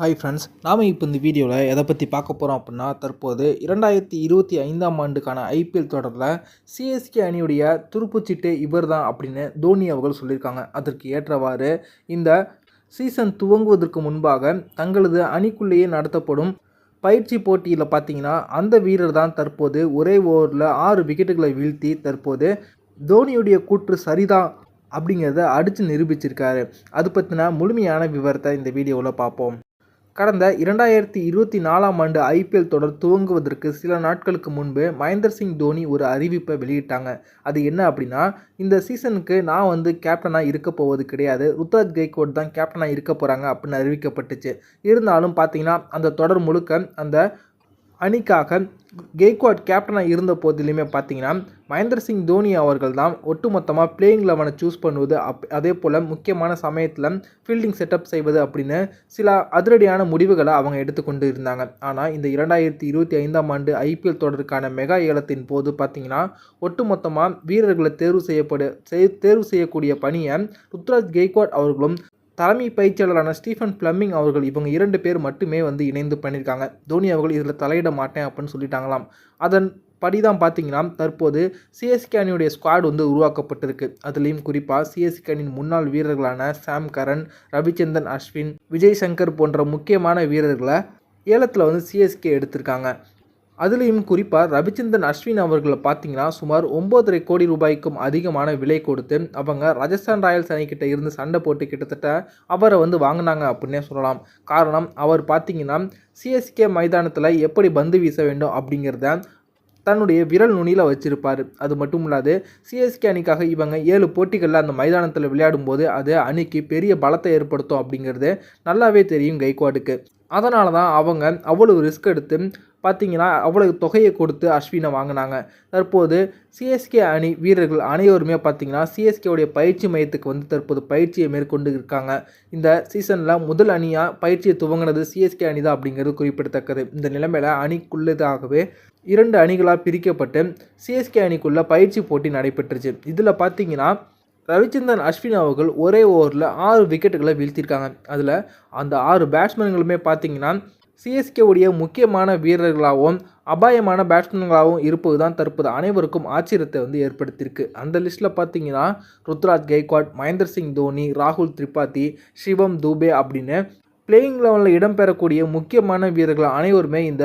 Hi friends நாம் இப்போ இந்த வீடியோவில் எதை பற்றி பார்க்க போகிறோம் அப்படின்னா தற்போது இரண்டாயிரத்தி இருபத்தி ஐந்தாம் ஆண்டுக்கான ஐபிஎல் தொடரில் சிஎஸ்கே அணியுடைய துருப்புச்சீட்டு இவர் தான் அப்படின்னு தோனி அவர்கள் சொல்லியிருக்காங்க. அதற்கு ஏற்றவாறு இந்த சீசன் துவங்குவதற்கு முன்பாக தங்களது அணிக்குள்ளேயே நடத்தப்படும் பயிற்சி போட்டியில் பார்த்தீங்கன்னா அந்த வீரர் தான் தற்போது ஒரே ஓவரில் ஆறு விக்கெட்டுகளை வீழ்த்தி தற்போது தோனியுடைய கூற்று சரிதான் அப்படிங்கிறத அடித்து நிரூபிச்சிருக்காரு. அது பற்றின முழுமையான விவரத்தை இந்த வீடியோவில் பார்ப்போம். கடந்த இரண்டாயிரத்தி இருபத்தி நாலாம் ஆண்டு ஐபிஎல் தொடர் துவங்குவதற்கு சில நாட்களுக்கு முன்பு மகேந்திர சிங் தோனி ஒரு அறிவிப்பை வெளியிட்டாங்க. அது என்ன அப்படின்னா இந்த சீசனுக்கு நான் வந்து கேப்டனாக இருக்க போவது கிடையாது. ருத்ராஜ் கெய்கோட் தான் கேப்டனாக இருக்க போகிறாங்க அப்படின்னு அறிவிக்கப்பட்டுச்சு. இருந்தாலும் பார்த்தீங்கன்னா அந்த தொடர் முழுக்க அந்த அணிக்காக கெய்க்வாட் கேப்டனாக இருந்த போதிலுமே பார்த்தீங்கன்னா மகேந்திர சிங் தோனி அவர்கள் தான் ஒட்டுமொத்தமாக பிளேயிங் லெவனை சூஸ் பண்ணுவது அப் அதே போல் முக்கியமான சமயத்தில் ஃபீல்டிங் செட்டப் செய்வது அப்படின்னு சில அதிரடியான முடிவுகளை அவங்க எடுத்துக்கொண்டு இருந்தாங்க. ஆனால் இந்த இரண்டாயிரத்தி இருபத்தி ஐந்தாம் ஆண்டு ஐபிஎல் தொடருக்கான மெகா ஏலத்தின் போது பார்த்தீங்கன்னா ஒட்டுமொத்தமாக வீரர்களை தேர்வு செய்யப்படு தேர்வு செய்யக்கூடிய பணியை ருத்ராஜ் கெய்க்வாட் அவர்களும் தலைமை பயிற்சியாளரான ஸ்டீஃபன் பிளம்மிங் அவர்கள் இவங்க இரண்டு பேர் மட்டுமே வந்து இணைந்து பண்ணியிருக்காங்க. தோனி அவர்கள் இதில் தலையிட மாட்டேன் அப்படின்னு சொல்லிட்டாங்களாம். அதன் படிதான் பார்த்தீங்கன்னா தற்போது சிஎஸ்கே அணியுடைய ஸ்குவாட் வந்து உருவாக்கப்பட்டிருக்கு. அதுலேயும் குறிப்பாக சிஎஸ்கே அணியின் முன்னாள் வீரர்களான சாம் கரன் ரவிச்சந்தன் அஸ்வின் விஜய் சங்கர் போன்ற முக்கியமான வீரர்களை ஏலத்தில் வந்து சிஎஸ்கே எடுத்திருக்காங்க. அதுலேயும் குறிப்பாக ரவிச்சந்திரன் அஸ்வின் அவர்களை பார்த்தீங்கன்னா சுமார் ஒம்பதரை கோடி ரூபாய்க்கும் அதிகமான விலை கொடுத்து அவங்க ராஜஸ்தான் ராயல்ஸ் அணிக்கிட்ட இருந்து சண்டை போட்டு கிட்டத்தட்ட அவரை வந்து வாங்கினாங்க அப்படின்னே சொல்லலாம். காரணம் அவர் பார்த்தீங்கன்னா சிஎஸ்கே மைதானத்தில் எப்படி பந்து வீச வேண்டும் அப்படிங்கிறத தன்னுடைய விரல் நுனியில் வச்சிருப்பார். அது மட்டும் இல்லாது சிஎஸ்கே அணிக்காக இவங்க ஏழு போட்டிகளில் அந்த மைதானத்தில் விளையாடும்போது அது அணிக்கு பெரிய பலத்தை ஏற்படுத்தும் அப்படிங்கிறது நல்லாவே தெரியும் கைக்வாடுக்கு அதனால தான் அவங்க அவ்வளவு ரிஸ்க் எடுத்து பார்த்தீங்கன்னா அவ்வளவு தொகையை கொடுத்து அஸ்வினை வாங்கினாங்க. தற்போது சிஎஸ்கே அணி வீரர்கள் அனைவருமே பார்த்தீங்கன்னா சிஎஸ்கேவுடைய பயிற்சி மையத்துக்கு வந்து தற்போது பயிற்சியை மேற்கொண்டு இருக்காங்க. இந்த சீசனில் முதல் அணியாக பயிற்சியை துவங்கினது சிஎஸ்கே அணி தான் அப்படிங்கிறது குறிப்பிடத்தக்கது. இந்த நிலைமையில் அணிக்குள்ளதாகவே இரண்டு அணிகளாக பிரிக்கப்பட்டு சிஎஸ்கே அணிக்குள்ளே பயிற்சி போட்டி நடைபெற்றுச்சு. இதில் பார்த்தீங்கன்னா ரவிச்சந்திரன் அஸ்வின் அவர்கள் ஒரே ஓவரில் ஆறு விக்கெட்டுகளை வீழ்த்தியிருக்காங்க. அதில் அந்த ஆறு பேட்ஸ்மேன்களுமே பார்த்தீங்கன்னா சிஎஸ்கேவுடைய முக்கியமான வீரர்களாகவும் அபாயமான பேட்ஸ்மேன்களாகவும் இருப்பது தான் தற்போது அனைவருக்கும் ஆச்சரியத்தை வந்து ஏற்படுத்தியிருக்கு. அந்த லிஸ்ட்டில் பார்த்தீங்கன்னா ருத்ராஜ் கெய்க்வாட் மகேந்திர சிங் தோனி ராகுல் திரிபாதி சிவம் தூபே அப்படின்னு பிளேயிங் லெவலில் இடம்பெறக்கூடிய முக்கியமான வீரர்கள் அனைவருமே இந்த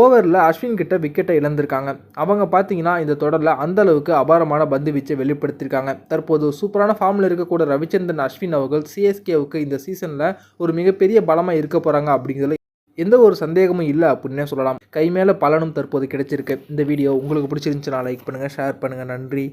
ஓவரில் அஸ்வின் கிட்ட விக்கெட்டை இழந்திருக்காங்க. அவங்க பார்த்தீங்கன்னா இந்த தொடரில் அந்தளவுக்கு அபாரமான பந்து வீச்சை வெளிப்படுத்தியிருக்காங்க. தற்போது சூப்பரான ஃபார்மில் இருக்கக்கூட ரவிச்சந்திரன் அஸ்வின் அவர்கள் சிஎஸ்கேவுக்கு இந்த சீசனில் ஒரு மிகப்பெரிய பலமாக இருக்க போகிறாங்க அப்படிங்கிறதுல எந்த ஒரு சந்தேகமும் இல்லை அப்படின்னே சொல்லலாம். கை மேலே பலனும் தற்போது கிடைச்சிருக்கு. இந்த வீடியோ உங்களுக்கு பிடிச்சிருந்துச்சுன்னா லைக் பண்ணுங்கள் ஷேர் பண்ணுங்கள் நன்றி.